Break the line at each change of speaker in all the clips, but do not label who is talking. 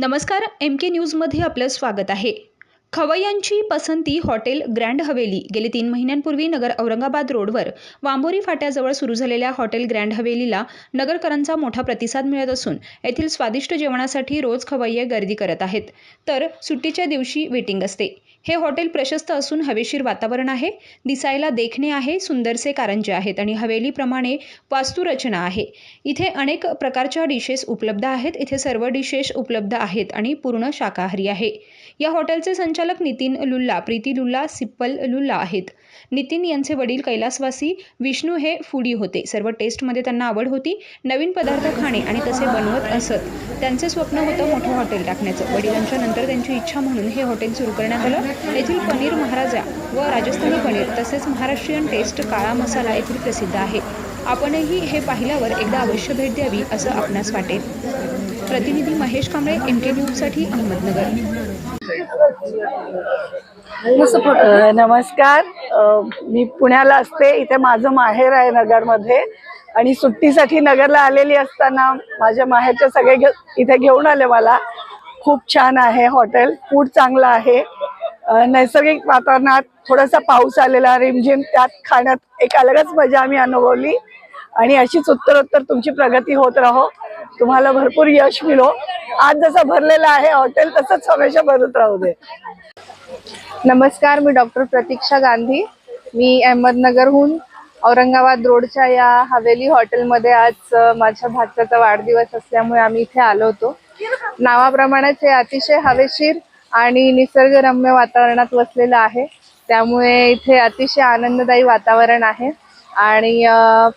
नमस्कार एम के न्यूजमध्ये आपलं स्वागत आहे. खवय्यांची पसंती हॉटेल ग्रँड हवेली. गेली तीन महिन्यांपूर्वी नगर औरंगाबाद रोडवर वांबोरी फाट्याजवळ सुरू झालेल्या हॉटेल ग्रँड हवेलीला नगरकरांचा मोठा प्रतिसाद मिळत असून येथील स्वादिष्ट जेवणासाठी रोज खवय्ये गर्दी करत आहेत. तर सुट्टीच्या दिवशी वेटिंग असते. हे हॉटेल प्रशस्त असून हवेशीर वातावरण आहे. दिसायला देखणे आहे सुंदरसे कारंजे आहेत आणि हवेलीप्रमाणे वास्तुरचना आहे. इथे अनेक प्रकारच्या डिशेस उपलब्ध आहेत. इथे सर्व डिशेस उपलब्ध आहेत आणि पूर्ण शाकाहारी आहे. या हॉटेलचे संचालक नितीन लुल्ला प्रीती लुल्ला सिप्पल लुल्ला आहेत. नितीन यांचे वडील कैलासवासी विष्णू हे फूडी होते. सर्व टेस्टमध्ये त्यांना आवड होती. नवीन पदार्थ खाणे आणि तसे बनवत असत. त्यांचे स्वप्न होतं मोठं हॉटेल टाकण्याचं. वडिलांच्या नंतर त्यांची इच्छा म्हणून हे हॉटेल सुरू करण्यात आलं. येथील पनीर महाराजा व राजस्थानी पनीर तसेच महाराष्ट्रीयन टेस्ट काळा मसाला येथील प्रसिद्ध आहे. आपणही हे पाहिल्यावर एकदा अवश्य भेट द्यावी असं आपणास वाटेल. प्रतिनिधी महेश कांबळे एम के न्यूजसाठी अहमदनगर.
नमस्कार. मी पुण्याला असते. इथे माझं माहेर आहे नगरमध्ये. आणि सुट्टीसाठी नगरला आलेली असताना माझ्या माहेरचे सगळे घे इथे घेऊन आले मला. खूप छान आहे हॉटेल. फूड चांगलं आहे. नैसर्गिक वातावरणात थोडासा पाऊस आलेला. रिमझिम त्यात खाण्यात एक अलगच मजा आम्ही अनुभवली. आणि अशीच उत्तरोत्तर तुमची प्रगती होत राहो. तुम्हाला भरपूर यश मिळो. आज जसं भरलेलं आहे हॉटेल तसंच हमेशा भरत राहू दे.
नमस्कार मी डॉक्टर प्रतीक्षा गांधी. मी अहमदनगरहून औरंगाबाद रोडच्या या हवेली हॉटेलमध्ये आज माझ्या भाच्याचा वाढदिवस असल्यामुळे आम्ही इथे आलो होतो. नावाप्रमाणेच हे अतिशय हवेशीर आणि निसर्गरम्य वातावरणात वसलेलं आहे. त्यामुळे इथे अतिशय आनंददायी वातावरण आहे आणि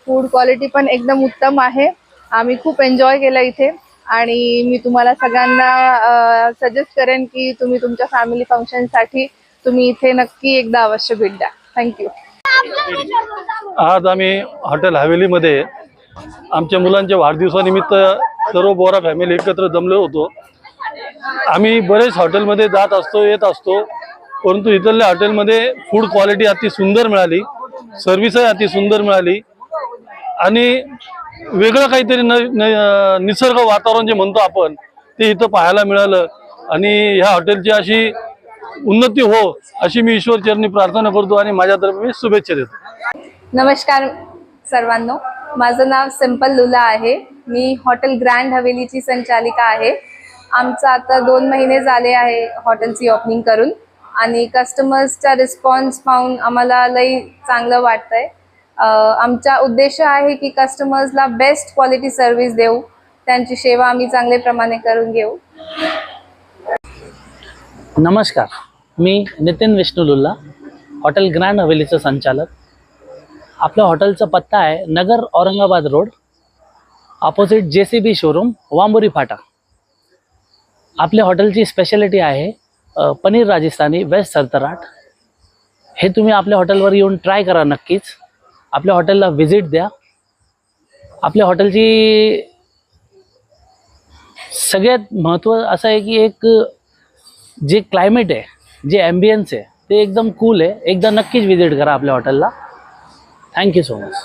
फूड क्वालिटी पण एकदम उत्तम आहे. आम्ही खूप एन्जॉय केलं इथे. आणि मी तुम्हाला सगळ्यांना सजेस्ट करेन की तुम्ही तुमच्या फॅमिली फंक्शनसाठी तुम्ही इथे नक्की एकदा अवश्य भेट द्या. थँक्यू
आज आम्ही हॉटेल हवेलीमध्ये आमच्या मुलांच्या वाढदिवसानिमित्त सर्व बोरा फॅमिली एकत्र जमलो होतो. आम्ही बरेच हॉटेलमध्ये जात असतो येत असतो परंतु इथल्या हॉटेलमध्ये फूड क्वालिटी अति सुंदर मिळाली सर्व्हिसही अति सुंदर मिळाली. आणि वेगळं काहीतरी न न- निसर्ग वातावरण जे म्हणतो आपण ते इथं पाहायला मिळालं. आणि ह्या हॉटेलची अशी उन्नती हो अशी मी ईश्वरचरणी प्रार्थना करतो आणि माझ्यातर्फे मी शुभेच्छा देतो.
नमस्कार सर्वांनो. माझं नाव सिंपल लुला आहे. मी हॉटेल ग्रँड हवेलीची संचालिका आहे. आमचं आता दोन महिने झाले आहे हॉटेलची ओपनिंग करून. आणि कस्टमर्सचा रिस्पॉन्स पाहून आम्हाला लई चांगलं वाटतंय. आमचा उद्देश आहे की कस्टमर्सला बेस्ट क्वालिटी सर्व्हिस देऊ. त्यांची सेवा आम्ही चांगल्या प्रमाणे करून घेऊ.
नमस्कार. मी नितीन विष्णुलुल्ला हॉटेल ग्रँड हवेलीचं संचालक. आपल्या हॉटेलचा पत्ता आहे Nagar Aurangabad road opposite J C B showroom Wambori फाटा. आपल्या हॉटेलची स्पेशालिटी आहे पनीर राजस्थानी वेज सरतराट. हे तुम्ही आपल्या हॉटेलवर येऊन ट्राय करा नक्कीच. आपल्या हॉटेलला व्हिजिट द्या. आपल्या हॉटेलची सगळ्यात महत्त्व असं आहे की एक जे क्लायमेट आहे जे ॲम्बियन्स आहे ते एकदम कूल आहे. एकदा नक्कीच विजिट करा आपल्या हॉटेलला थँक्यू सो मच